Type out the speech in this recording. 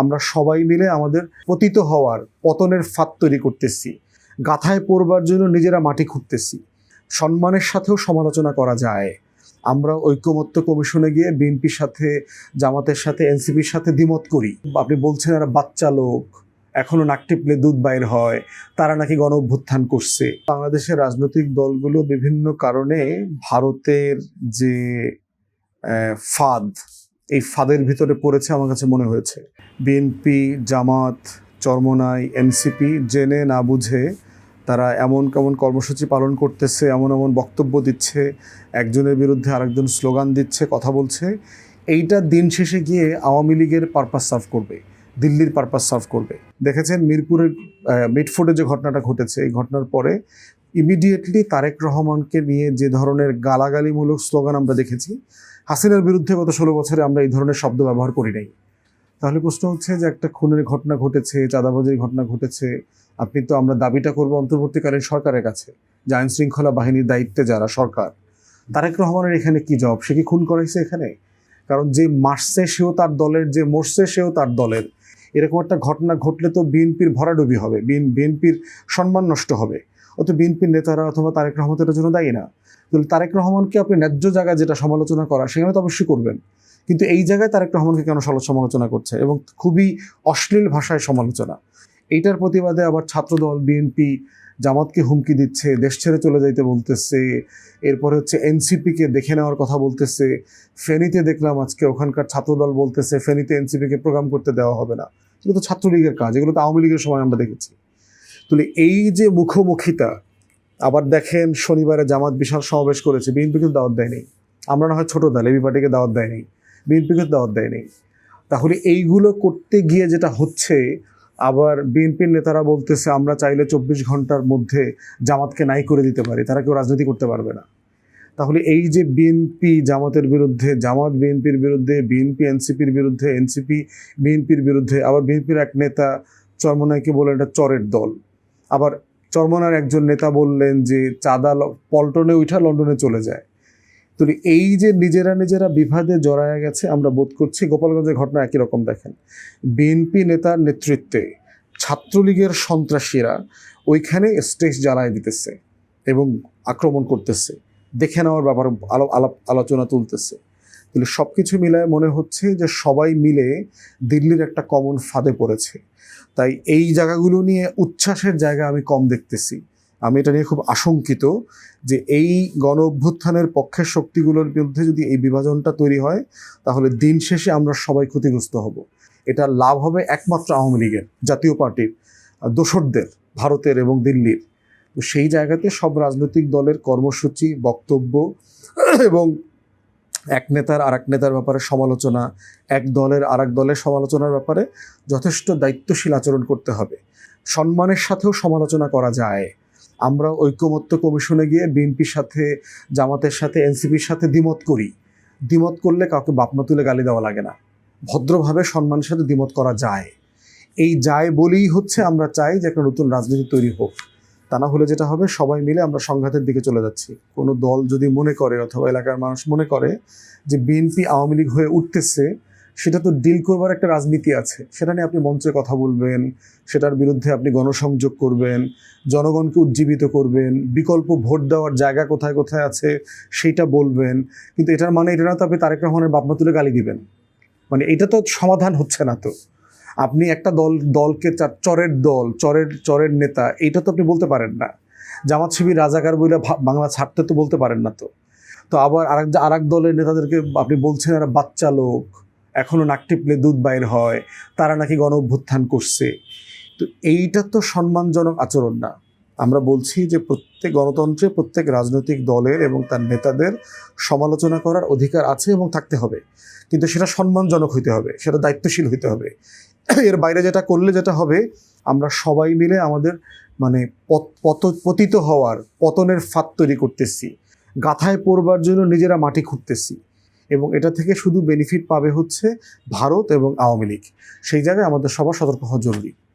আমরা সবাই মিলে আমাদের পতিত হওয়ার পতনের ফাঁদ তৈরি করতেছি, গাথায় পড়বার জন্য নিজেরা মাটি খুঁড়তেছি, সম্মানের সাথেও সমালোচনা করা যায়। আমরা ঐক্যমত্য কমিশনে গিয়ে বিএনপির সাথে, জামাতের সাথে, এনসিপির সাথে দ্বিমত করি। আপনি বলছেন এরা বাচ্চা লোক এখনও নাক টিপলে দুধ বাইর হয়, তারা নাকি গণ অভ্যুত্থান করছে। বাংলাদেশের রাজনৈতিক দলগুলো বিভিন্ন কারণে ভারতের যে ফাঁদ এই ফাঁদের ভিতরে পড়েছে আমার কাছে মনে হয়েছে। বিএনপি জামাত, চরমনাই এনসিপি জেনে না বুঝে তারা এমন কেমন কর্মসূচি পালন করতেছে, এমন এমন বক্তব্য দিচ্ছে, একজনের বিরুদ্ধে আরেকজন স্লোগান দিচ্ছে, কথা বলছে। এইটা দিন শেষে গিয়ে আওয়ামী লীগের পারপাস সার্ভ করবে, দিল্লির পারপাস সার্ভ করবে। দেখেছেন মিরপুরের মিটফোর্ডে যে ঘটনাটা ঘটেছে, এই ঘটনার পরে ইমিডিয়েটলি তারেক রহমানকে নিয়ে যে ধরনের গালাগালিমূলক স্লোগান আমরা দেখেছি, হাসিনার বিরুদ্ধে গত ষোলো বছরে আমরা এই ধরনের শব্দ ব্যবহার করি নাই। তাহলে প্রশ্ন হচ্ছে যে একটা খুনের ঘটনা ঘটেছে, চাঁদাবাজির ঘটনা ঘটেছে, আপনি তো আমরা দাবিটা করব অন্তর্বর্তীকালীন সরকারের কাছে, যে আইন শৃঙ্খলা বাহিনীর দায়িত্বে যারা সরকার, তারেক রহমানের এখানে কি জবাব? সে কি খুন করাইছে এখানে? কারণ যে মারছে সেও তার দলের, যে মরছে সেও তার দলের। এরকম একটা ঘটনা ঘটলে তো বিএনপির ভরাডুবি হবে বিএনপির সম্মান নষ্ট হবে। অত বিএনপির নেতারা অথবা তারেক রহমতের জন্য দায়ী না। তাহলে তারেক রহমানকে আপনি ন্যায্য জায়গায় যেটা সমালোচনা করা, সেখানে তো অবশ্যই করবেন। কিন্তু এই জায়গায় তারেক রহমানকে কেন সমালোচনা করছে? এবং খুবই অশ্লীল ভাষায় সমালোচনা। এইটার প্রতিবাদে আবার ছাত্রদল, বিএনপি জামাতকে হুমকি দিচ্ছে, দেশ ছেড়ে চলে যাইতে বলতেছে, এরপরে হচ্ছে এনসিপিকে দেখে নেওয়ার কথা বলতেছে, ফেনীতে দেখলাম আজকে ওখানকার ছাত্রদল বলতেছে, ফেনীতে এনসিপিকে প্রোগ্রাম করতে দেওয়া হবে না। এগুলো তো ছাত্রলীগের কাজ, এগুলো তো আওয়ামী লীগের সময় আমরা দেখেছি। তাহলে এই যে মুখোমুখিতা আবার দেখেন শনিবারে জামাত বিশাল সমাবেশ করেছে বিএনপিকে দাওয়াত দেয়নি। আমরা না হয় ছোটো দল, এবি পার্টিকে দাওয়াত দেয়নি বিএনপিকে দাওয়াত দেয়নি। তাহলে এইগুলো করতে গিয়ে যেটা হচ্ছে, আবার বিএনপির নেতারা বলতেছে, আমরা চাইলে চব্বিশ ঘণ্টার মধ্যে জামাতকে নাই করে দিতে পারি, তারা কেউ রাজনীতি করতে পারবে না। তাহলে এই যে বিএনপি জামাতের বিরুদ্ধে, জামাত বিএনপির বিরুদ্ধে, বিএনপি, এনসিপির বিরুদ্ধে, এনসিপি, বিএনপির বিরুদ্ধে, আবার বিএনপির এক নেতা চরমনাইকে বলে এটা চরের দল। আবার চরমনার একজন নেতা বললেন যে চাঁদা পল্টনে উঠা লন্ডনে চলে যায়। তো এই যে নিজেরা নিজেরা বিভাদে জড়ায় গেছে, আমরা বোধ করছি গোপালগঞ্জের ঘটনা একই রকম দেখেন। বিএনপি নেতার নেতৃত্বে ছাত্রলীগের সন্ত্রাসীরা ওইখানে স্টেজ জ্বালায় দিতেছে এবং আক্রমণ করতেছে। দেখে নেওয়ার ব্যাপার আলো আলাপ আলোচনা তুলতেছে। তাহলে সব কিছু মিলায় মনে হচ্ছে যে সবাই মিলে দিল্লির একটা কমন ফাঁদে পড়েছে। তাই এই জায়গাগুলো নিয়ে উচ্ছ্বাসের জায়গা আমি কম দেখতেছি। আমি এটা নিয়ে খুব আশঙ্কিত যে এই গণ অভ্যুত্থানের পক্ষের শক্তিগুলোর বিরুদ্ধে যদি এই বিভাজনটা তৈরি হয়, তাহলে দিন শেষে আমরা সবাই ক্ষতিগ্রস্ত হব। এটা লাভ হবে একমাত্র আওয়ামী লীগের, জাতীয় পার্টির দোসরদের, ভারতের এবং দিল্লির। সেই জায়গাতে সব রাজনৈতিক দলের কর্মসূচি, বক্তব্য এবং এক নেতার আর এক নেতার ব্যাপারে সমালোচনা, এক দলের আর এক দলের সমালোচনার ব্যাপারে যথেষ্ট দায়িত্বশীল আচরণ করতে হবে। সম্মানের সাথেও সমালোচনা করা যায়। আমরা ঐক্যমত্য কমিশনে গিয়ে বিএনপির সাথে, জামাতের সাথে, এনসিপির সাথে দ্বিমত করি। দ্বিমত করলে কাউকে বাপনা তুলে গালি দেওয়া লাগে না। ভদ্রভাবে সম্মানের সাথে দ্বিমত করা যায়। এই যায় বলেই হচ্ছে আমরা চাই যে একটা নতুন রাজনীতি তৈরি হোক। তা না হলে যেটা হবে, সবাই মিলে আমরা সংঘাতের দিকে চলে যাচ্ছি। কোনো দল যদি মনে করে অথবা এলাকার মানুষ মনে করে যে বিএনপি আওয়ামী লীগ হয়ে উঠতেছে, সেটা তো ডিল করবার একটা রাজনীতি আছে। সেটা নিয়ে আপনি মঞ্চে কথা বলবেন, সেটার বিরুদ্ধে আপনি গণসংযোগ করবেন, জনগণকে উজ্জীবিত করবেন, বিকল্প ভোট দেওয়ার জায়গা কোথায় কোথায় আছে সেইটা বলবেন। কিন্তু এটার মানে এটা না তো আপনি তারেক রহমানের বাপমা তুলে গালি দিবেন। মানে এটা তো সমাধান হচ্ছে না তো। আপনি একটা দল, দলকে চরের দল, চরের চরের নেতা, এইটা তো আপনি বলতে পারেন না। জামাত শিবির রাজাকার ভা- বাংলা ছাড়তে তো বলতে পারেন না তো। তো আবার আরেক আরেক দলের নেতাদেরকে আপনি বলছেন, এরা বাচ্চা লোক এখনও নাক টিপলে দুধ বাইর হয়, তারা নাকি গণ অভ্যুত্থান করছে। তো এইটা তো সম্মানজনক আচরণ না। আমরা বলছি যে প্রত্যেক গণতন্ত্রে প্রত্যেক রাজনৈতিক দলের এবং তার নেতাদের সমালোচনা করার অধিকার আছে এবং থাকতে হবে। কিন্তু সেটা সম্মানজনক হইতে হবে, সেটা দায়িত্বশীল হইতে হবে। এর বাইরে যেটা করলে যেটা হবে, আমরা সবাই মিলে আমাদের মানে পত- পত- পতিত হওয়ার পতনের ফাঁদ তৈরি করতেছি। গাথায় পড়বার জন্য নিজেরা মাটি খুঁড়তেছি এবং এটা থেকে শুধু বেনিফিট পাবে হচ্ছে ভারত এবং আওয়ামী লীগ। সেই জায়গায় আমাদের সবার সতর্ক হওয়া জরুরি।